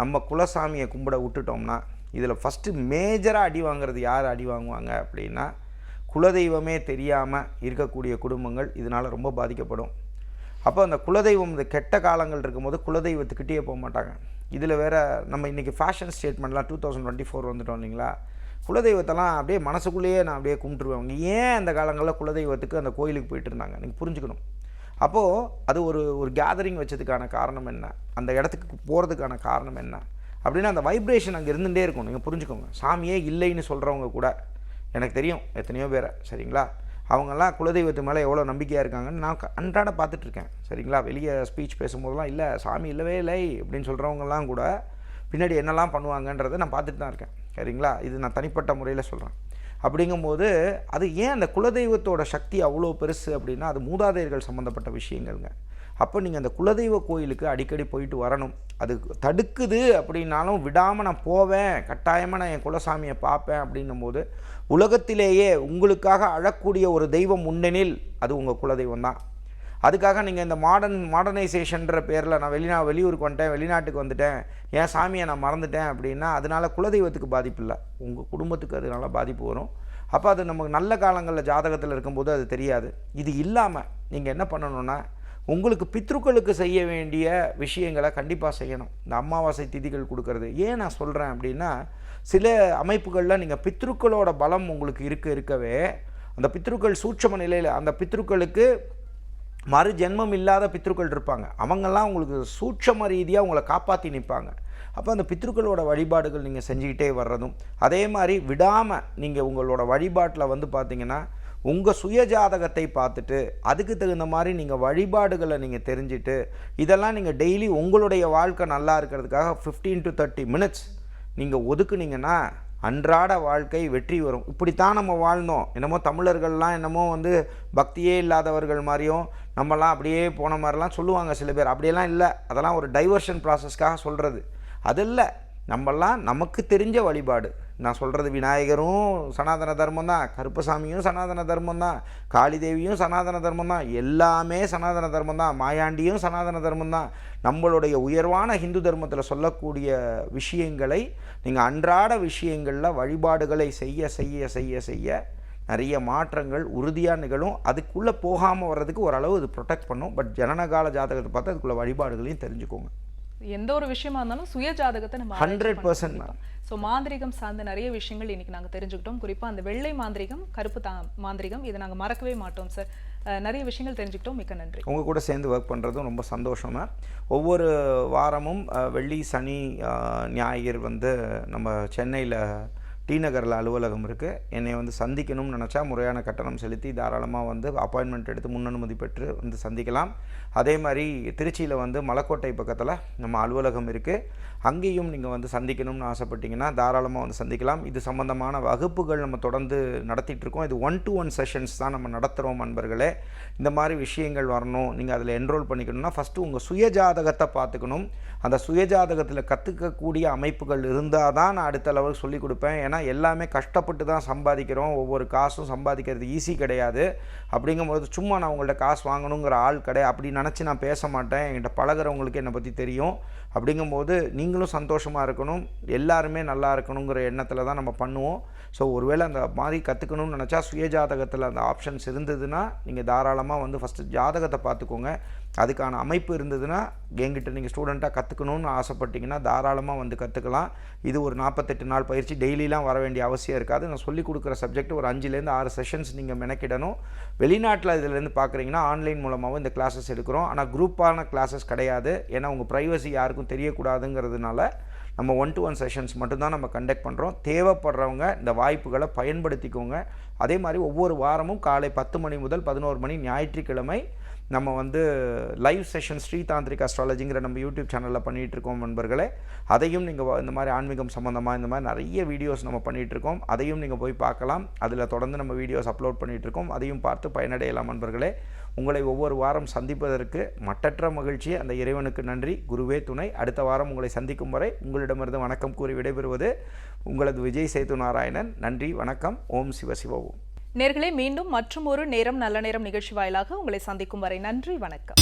நம்ம குலசாமியை கும்பிட விட்டுட்டோம்னா இதில் ஃபஸ்ட்டு மேஜராக அடி வாங்குறது யார் அடி வாங்குவாங்க அப்படின்னா குலதெய்வமே தெரியாமல் இருக்கக்கூடிய குடும்பங்கள் இதனால் ரொம்ப பாதிக்கப்படும். அப்போ அந்த குலதெய்வம் இந்த கெட்ட காலங்கள் இருக்கும்போது குலதெய்வத்துக்கிட்டே போக மாட்டாங்க. இதில் வேறு நம்ம இன்றைக்கி ஃபேஷன் ஸ்டேட்மெண்ட்லாம் டூ தௌசண்ட் டுவெண்ட்டி ஃபோர் வந்துட்டோம் இல்லைங்களா? குலதெய்வத்தெல்லாம் அப்படியே மனசுக்குள்ளேயே நான் அப்படியே கும்பிட்டுருவேன். அவங்க ஏன் அந்த காலங்களில் குலதெய்வத்துக்கு அந்த கோயிலுக்கு போயிட்டு இருந்தாங்க? நீங்கள் புரிஞ்சுக்கணும். அப்போது அது ஒரு ஒரு கேதரிங் வச்சதுக்கான காரணம் என்ன? அந்த இடத்துக்கு போகிறதுக்கான காரணம் என்ன? அப்படின்னா அந்த வைப்ரேஷன் அங்கே இருந்துகிட்டே இருக்கும். நீங்கள் புரிஞ்சுக்கோங்க. சாமியே இல்லைன்னு சொல்கிறவங்க கூட எனக்கு தெரியும் எத்தனையோ பேரை சரிங்களா? அவங்கெல்லாம் குலதெய்வத்து மேலே எவ்வளோ நம்பிக்கையாக இருக்காங்கன்னு நான் அன்றாட பார்த்துட்ருக்கேன் சரிங்களா? வெளியே ஸ்பீச் பேசும்போதெல்லாம் இல்லை சாமி இல்லவே இல்லை அப்படின்னு சொல்கிறவங்கெல்லாம் கூட பின்னாடி என்னெல்லாம் பண்ணுவாங்கன்றதை நான் பார்த்துட்டு தான் இருக்கேன். சரிங்களா? இது நான் தனிப்பட்ட முறையில் சொல்கிறேன் அப்படிங்கும்போது அது ஏன் அந்த குலதெய்வத்தோட சக்தி அவ்வளோ பெருசு அப்படின்னா அது மூதாதையர்கள் சம்மந்தப்பட்ட விஷயங்கள்ங்க. அப்போ நீங்கள் அந்த குலதெய்வ கோயிலுக்கு அடிக்கடி போயிட்டு வரணும். அது தடுக்குது அப்படின்னாலும் விடாமல் நான் போவேன் கட்டாயமாக நான் என் குலசாமியை பார்ப்பேன் அப்படின்னும் போது உலகத்திலேயே உங்களுக்காக அழக்கூடிய ஒரு தெய்வம் உண்டெனில் அது உங்கள் குலதெய்வம் தான். அதுக்காக நீங்கள் இந்த மாடர்ன் மாடர்னைசேஷன்ற பேரில் நான் வெளிநா வெளியூருக்கு வந்துட்டேன் வெளிநாட்டுக்கு வந்துட்டேன். என் சாமியை நான் மறந்துட்டேன் அப்படின்னா அதனால் குலதெய்வத்துக்கு பாதிப்பு இல்லை. உங்கள் குடும்பத்துக்கு அதனால பாதிப்பு வரும். அப்போ அது நமக்கு நல்ல காலங்களில் ஜாதகத்தில் இருக்கும்போது அது தெரியாது. இது இல்லாமல் நீங்கள் என்ன பண்ணணும்னா உங்களுக்கு பித்ருக்களுக்கு செய்ய வேண்டிய விஷயங்களை கண்டிப்பாக செய்யணும். இந்த அமாவாசை திதிகள் கொடுக்கறது. ஏன் நான் சொல்கிறேன் அப்படின்னா சில அமைப்புகளில் நீங்கள் பித்ருக்களோட பலம் உங்களுக்கு இருக்க இருக்கவே அந்த பித்ருக்கள் சூட்சம நிலையில் அந்த பித்ருக்களுக்கு மறு ஜென்மம் இல்லாத பித்ருக்கள் இருப்பாங்க. அவங்கெல்லாம் உங்களுக்கு சூட்சம ரீதியாக உங்களை காப்பாற்றி நிற்பாங்க அப்போ அந்த பித்ருக்களோட வழிபாடுகள் நீங்கள் செஞ்சுக்கிட்டே வர்றதும் அதே மாதிரி விடாமல் நீங்கள் உங்களோட வழிபாட்டில் வந்து பார்த்தீங்கன்னா உங்கள் சுயஜாதகத்தை பார்த்துட்டு அதுக்கு தகுந்த மாதிரி நீங்கள் வழிபாடுகளை நீங்கள் தெரிஞ்சுட்டு இதெல்லாம் நீங்கள் டெய்லி உங்களுடைய வாழ்க்கை நல்லா இருக்கிறதுக்காக ஃபிஃப்டீன் டு தேர்ட்டி மினிட்ஸ் நீங்கள் ஒதுக்குனீங்கன்னா அன்றாட வாழ்க்கை வெற்றி வரும். இப்படித்தான் நம்ம வாழ்ந்தோம் என்னமோ தமிழர்கள்லாம் என்னமோ வந்து பக்தியே இல்லாதவர்கள் மாதிரியும் நம்மலாம் அப்படியே போன மாதிரிலாம் சொல்லுவாங்க சில பேர். அப்படியெல்லாம் இல்லை. அதெல்லாம் ஒரு டைவர்ஷன் ப்ராசஸ்க்காக சொல்கிறது அது இல்லை. நம்மெல்லாம் நமக்கு தெரிஞ்ச வழிபாடு. நான் சொல்கிறது விநாயகரும் சனாதன தர்மம் தான் கருப்பசாமியும் சனாதன தர்மம் தான் காளிதேவியும் சனாதன தர்மம் தான் எல்லாமே சனாதன தர்மம் தான் மாயாண்டியும் சனாதன தர்மம் தான். நம்மளுடைய உயர்வான ஹிந்து தர்மத்தில் சொல்லக்கூடிய விஷயங்களை நீங்கள் அன்றாட விஷயங்களில் வழிபாடுகளை செய்ய செய்ய செய்ய செய்ய நிறைய மாற்றங்கள் உறுதியாக நிகழும். அதுக்குள்ளே போகாமல் வர்றதுக்கு ஓரளவு இது ப்ரொடெக்ட் பண்ணும். பட் ஜனனகால ஜாதகத்தை பார்த்து அதுக்குள்ள வழிபாடுகளையும் தெரிஞ்சுக்கோங்க. எந்த ஒரு விஷயமா இருந்தாலும் சுய ஜாதகத்தை நம்ம ஹண்ட்ரட் பர்சன்ட் மேம் ஸோ மாந்திரிகம் சார்ந்த நிறைய விஷயங்கள் இன்னைக்கு நாங்க தெரிஞ்சுக்கிட்டோம். குறிப்பா அந்த வெள்ளை மாந்திரிகம் கருப்பு தா மாந்திரிகம் இதை நாங்க மறக்கவே மாட்டோம் சார் நிறைய விஷயங்கள் தெரிஞ்சுக்கிட்டோம். மிக்க நன்றி. உங்கள் கூட சேர்ந்து ஒர்க் பண்ணுறதும் ரொம்ப சந்தோஷமா ஒவ்வொரு வாரமும் வெள்ளி சனி ஞாயிறு வந்து நம்ம சென்னையில் டி நகரில் அலுவலகம் இருக்குது என்னை வந்து சந்திக்கணும்னு நினச்சா முறையான கட்டணம் செலுத்தி தாராளமாக வந்து அப்பாயின்மெண்ட் எடுத்து முன்னனுமதி பெற்று வந்து சந்திக்கலாம். அதே மாதிரி திருச்சியில் வந்து மலக்கோட்டை பக்கத்தில் நம்ம அலுவலகம் இருக்குது அங்கேயும் நீங்கள் வந்து சந்திக்கணும்னு ஆசைப்பட்டீங்கன்னா தாராளமாக வந்து சந்திக்கலாம். இது சம்பந்தமான வகுப்புகள் நம்ம தொடர்ந்து நடத்திட்டுருக்கோம் இது ஒன் டு ஒன் செஷன்ஸ் தான் நம்ம நடத்துகிறோம் நண்பர்களே இந்த மாதிரி விஷயங்கள் வரணும். நீங்கள் அதில் என்ரோல் பண்ணிக்கணும்னா ஃபஸ்ட்டு உங்கள் சுயஜாதகத்தை பார்த்துக்கணும். அந்த சுயஜாதகத்தில் கற்றுக்கக்கூடிய அமைப்புகள் இருந்தால் தான் நான் அடுத்த லெவலுக்கு சொல்லிக் கொடுப்பேன். ஏன்னா எல்லாமே கஷ்டப்பட்டு தான் சம்பாதிக்கிறோம். ஒவ்வொரு காசும் சம்பாதிக்கிறது ஈஸி கிடையாது. அப்படிங்கும்போது சும்மா நான் உங்கள்கிட்ட காசு வாங்கணுங்கிற ஆள் கிடையாது அப்படி நினச்சி நான் பேச மாட்டேன். என்கிட்ட பழகுறவங்களுக்கு என்னை பற்றி தெரியும். அப்படிங்கும்போது நீங்களும் சந்தோஷமாக இருக்கணும். எல்லாருமே நல்லா இருக்கணுங்கிற எண்ணத்தில் தான் நம்ம பண்ணுவோம். ஸோ ஒருவேளை அந்த மாதிரி கற்றுக்கணும்னு நினச்சா சுயஜாதகத்தில் அந்த ஆப்ஷன்ஸ் இருந்ததுன்னா நீங்கள் தாராளமாக வந்து ஃபஸ்ட்டு ஜாதகத்தை பார்த்துக்கோங்க. அதுக்கான அமைப்பு இருந்ததுன்னா எங்கிட்ட நீங்கள் ஸ்டூடெண்ட்டாக கற்றுக்கணும்னு ஆசைப்பட்டீங்கன்னா தாராளமாக வந்து கற்றுக்கலாம் இது ஒரு நாற்பத்தெட்டு நாள் பயிற்சி. டெய்லிலாம் வர வேண்டிய அவசியம் இருக்காது. நான் சொல்லிக் கொடுக்குற சப்ஜெக்ட் ஒரு அஞ்சுலேருந்து ஆறு செஷன்ஸ் நீங்கள் மெனக்கிடணும். வெளிநாட்டில் இதுலேருந்து பார்க்குறீங்கன்னா ஆன்லைன் மூலமாகவும் இந்த கிளாஸஸ் எடுக்கிறோம். ஆனால் குரூப்பான கிளாஸஸ் கிடையாது. ஏன்னா உங்கள் ப்ரைவசி யாருக்கும் தெரியக்கூடாதுங்கிறதுனால நம்ம ஒன் டு ஒன் செஷன்ஸ் மட்டும்தான் நம்ம கண்டக்ட் பண்ணுறோம் தேவைப்படுறவங்க இந்த வாய்ப்புகளை பயன்படுத்திக்கோங்க. அதே மாதிரி ஒவ்வொரு வாரமும் காலை பத்து மணி முதல் பதினோரு மணி ஞாயிற்றுக்கிழமை நம்ம வந்து லைவ் செஷன் ஸ்ரீதாந்திரிக் அஸ்ட்ராலஜிங்கிற நம்ம யூடியூப் சேனலில் பண்ணிகிட்டு இருக்கோம் நண்பர்களே. அதையும் நீங்கள் இந்த மாதிரி ஆன்மீகம் சம்மந்தமாக இந்த மாதிரி நிறைய வீடியோஸ் நம்ம பண்ணிகிட்டு இருக்கோம் அதையும் நீங்கள் போய் பார்க்கலாம். அதில் தொடர்ந்து நம்ம வீடியோஸ் அப்லோட் பண்ணிகிட்டு இருக்கோம் அதையும் பார்த்து பயனடையலாம் நண்பர்களே. உங்களை ஒவ்வொரு வாரம் சந்திப்பதற்கு மட்டற்ற மகிழ்ச்சி. அந்த இறைவனுக்கு நன்றி. குருவே துணை. அடுத்த வாரம் உங்களை சந்திக்கும் வரை உங்களிடமிருந்து வணக்கம் கூறி விடைபெறுவது உங்களது விஜய் சேது நாராயணன். நன்றி. வணக்கம். ஓம் சிவ சிவ ஓம். நேர்களே மீண்டும் மற்றும் ஒரு நேரம் நல்ல நேரம் நிகழ்ச்சி வாயிலாக உங்களை சந்திக்கும் வரை நன்றி வணக்கம்.